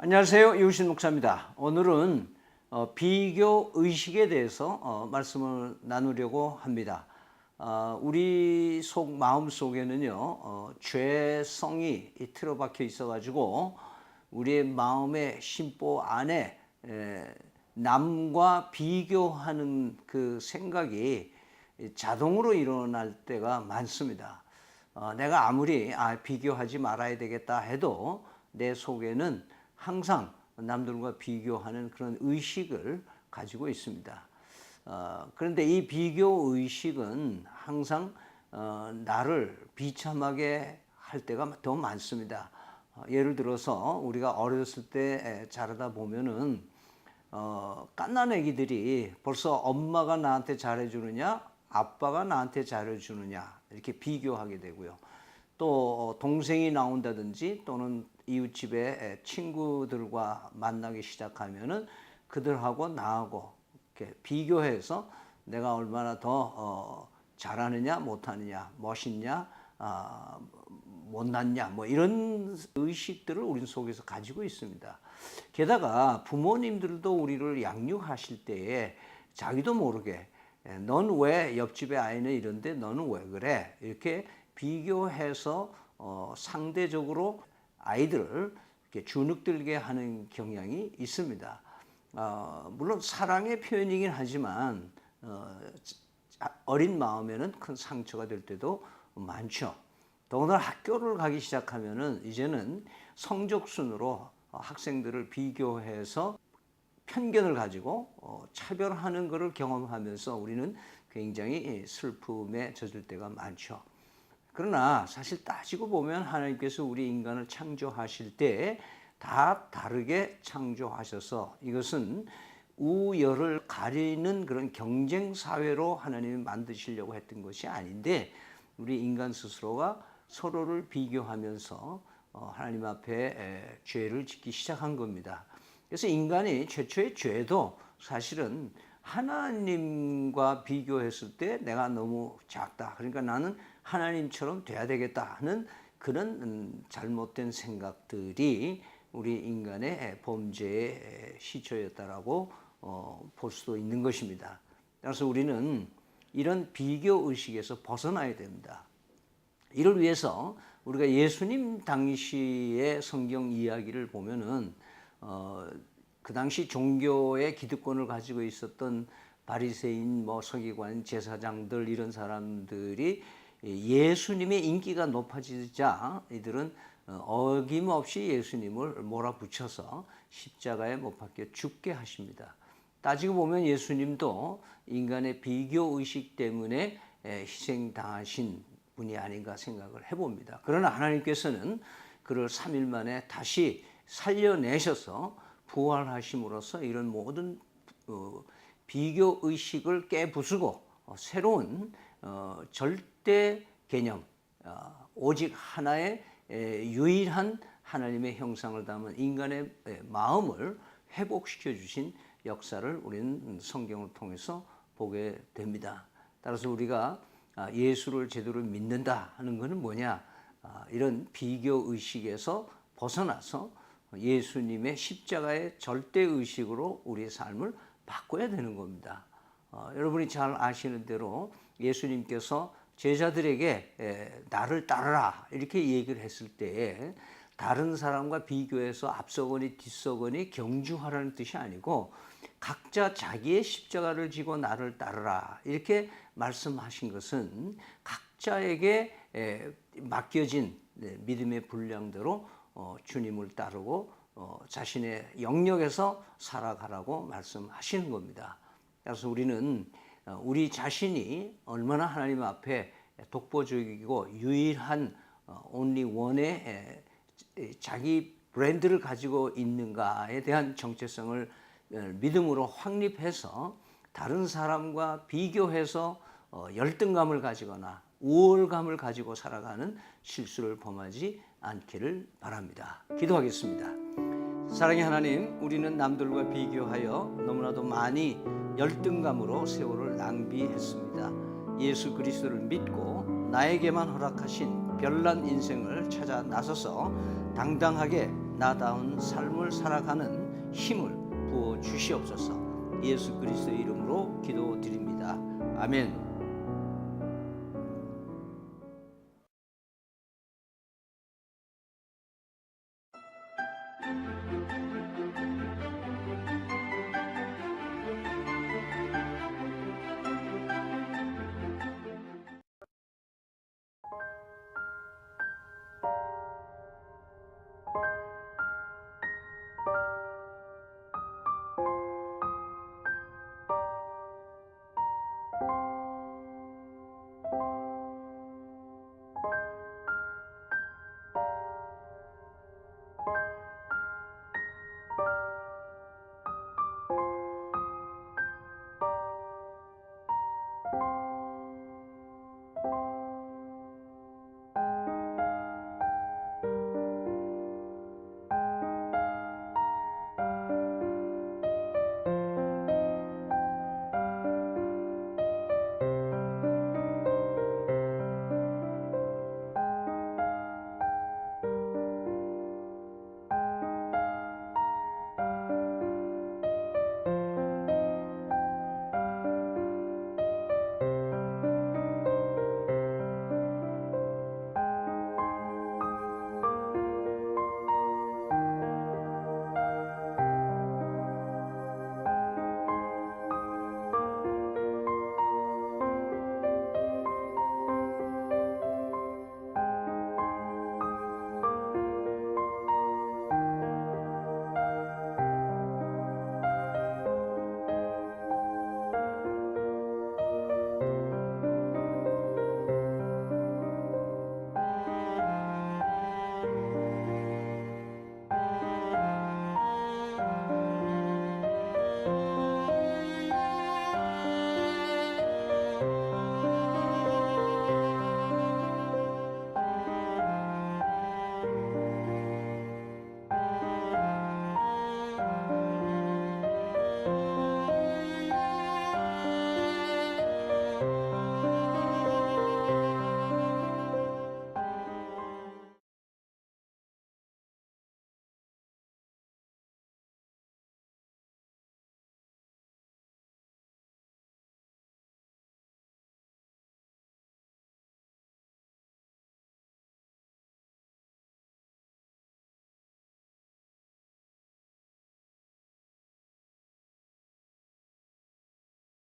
안녕하세요. 이우신 목사입니다. 오늘은 어, 비교 의식에 대해서 어, 말씀을 나누려고 합니다. 어, 우리 속 마음 속에는요 어, 죄성이 이 틀어박혀 있어가지고 우리의 마음의 심보 안에 에, 남과 비교하는 그 생각이 자동으로 일어날 때가 많습니다. 어, 내가 아무리 아, 비교하지 말아야 되겠다 해도 내 속에는 항상 남들과 비교하는 그런 의식을 가지고 있습니다. 어, 그런데 이 비교 의식은 항상 어, 나를 비참하게 할 때가 더 많습니다. 어, 예를 들어서 우리가 어렸을 때 에, 자라다 보면은 어, 깐난 애기들이 벌써 엄마가 나한테 잘해주느냐, 아빠가 나한테 잘해주느냐 이렇게 비교하게 되고요. 또 동생이 나온다든지 또는 이웃집에 친구들과 만나기 시작하면은 그들하고 나하고 이렇게 비교해서 내가 얼마나 더 어, 잘하느냐 못하느냐 멋있냐 아, 못났냐 뭐 이런 의식들을 우리 속에서 가지고 있습니다. 게다가 부모님들도 우리를 양육하실 때에 자기도 모르게 넌 왜 옆집의 아이는 이런데 너는 왜 그래 이렇게 비교해서 어, 상대적으로 아이들을 이렇게 주눅들게 하는 경향이 있습니다. 어, 물론 사랑의 표현이긴 하지만 어, 어린 마음에는 큰 상처가 될 때도 많죠. 더군다나 학교를 가기 시작하면은 이제는 성적 순으로 학생들을 비교해서 편견을 가지고 어, 차별하는 것을 경험하면서 우리는 굉장히 슬픔에 젖을 때가 많죠. 그러나 사실 따지고 보면 하나님께서 우리 인간을 창조하실 때 다 다르게 창조하셔서 이것은 우열을 가리는 그런 경쟁 사회로 하나님이 만드시려고 했던 것이 아닌데 우리 인간 스스로가 서로를 비교하면서 어, 하나님 앞에 죄를 짓기 시작한 겁니다. 그래서 인간이 최초의 죄도 사실은 하나님과 비교했을 때 내가 너무 작다. 그러니까 나는 하나님처럼 돼야 되겠다 하는 그런 음, 잘못된 생각들이 우리 인간의 범죄의 시초였다라고 어, 볼 수도 있는 것입니다. 그래서 우리는 이런 비교 의식에서 벗어나야 됩니다. 이를 위해서 우리가 예수님 당시의 성경 이야기를 보면은 어, 그 당시 종교의 기득권을 가지고 있었던 바리새인, 뭐 서기관, 제사장들 이런 사람들이 예수님의 인기가 높아지자 이들은 어김없이 예수님을 몰아붙여서 십자가에 못 박혀 죽게 하십니다. 따지고 보면 예수님도 인간의 비교 의식 때문에 희생당하신 분이 아닌가 생각을 해봅니다. 그러나 하나님께서는 그를 3일 만에 다시 살려내셔서 부활하심으로써 이런 모든 어, 비교 의식을 깨부수고 어, 새로운 어, 절대 개념, 오직 하나의 유일한 하나님의 형상을 담은 인간의 마음을 회복시켜 주신 역사를 우리는 성경을 통해서 보게 됩니다. 따라서 우리가 아, 예수를 제대로 믿는다 하는 것은 뭐냐? 아, 이런 비교 의식에서 벗어나서 예수님의 십자가의 절대 의식으로 우리의 삶을 바꿔야 되는 겁니다. 어, 여러분이 잘 아시는 대로 예수님께서 제자들에게 에, 나를 따르라 이렇게 얘기를 했을 때에 다른 사람과 비교해서 앞서거니 뒤서거니 경주하라는 뜻이 아니고 각자 자기의 십자가를 지고 나를 따르라 이렇게 말씀하신 것은 각자에게 에, 맡겨진 네, 믿음의 분량대로 어, 주님을 따르고 어, 자신의 영역에서 살아가라고 말씀하시는 겁니다. 그래서 우리는 어, 우리 자신이 얼마나 하나님 앞에 독보적이고 유일한 only one의 자기 브랜드를 가지고 있는가에 대한 정체성을 믿음으로 확립해서 다른 사람과 비교해서 열등감을 가지거나 우월감을 가지고 살아가는 실수를 범하지 않기를 바랍니다. 기도하겠습니다. 사랑의 하나님, 우리는 남들과 비교하여 너무나도 많이 열등감으로 세월을 낭비했습니다. 예수 그리스도를 믿고 나에게만 허락하신 별난 인생을 찾아 나서서 당당하게 나다운 삶을 살아가는 힘을 부어 주시옵소서. 예수 그리스도의 이름으로 기도드립니다. 아멘.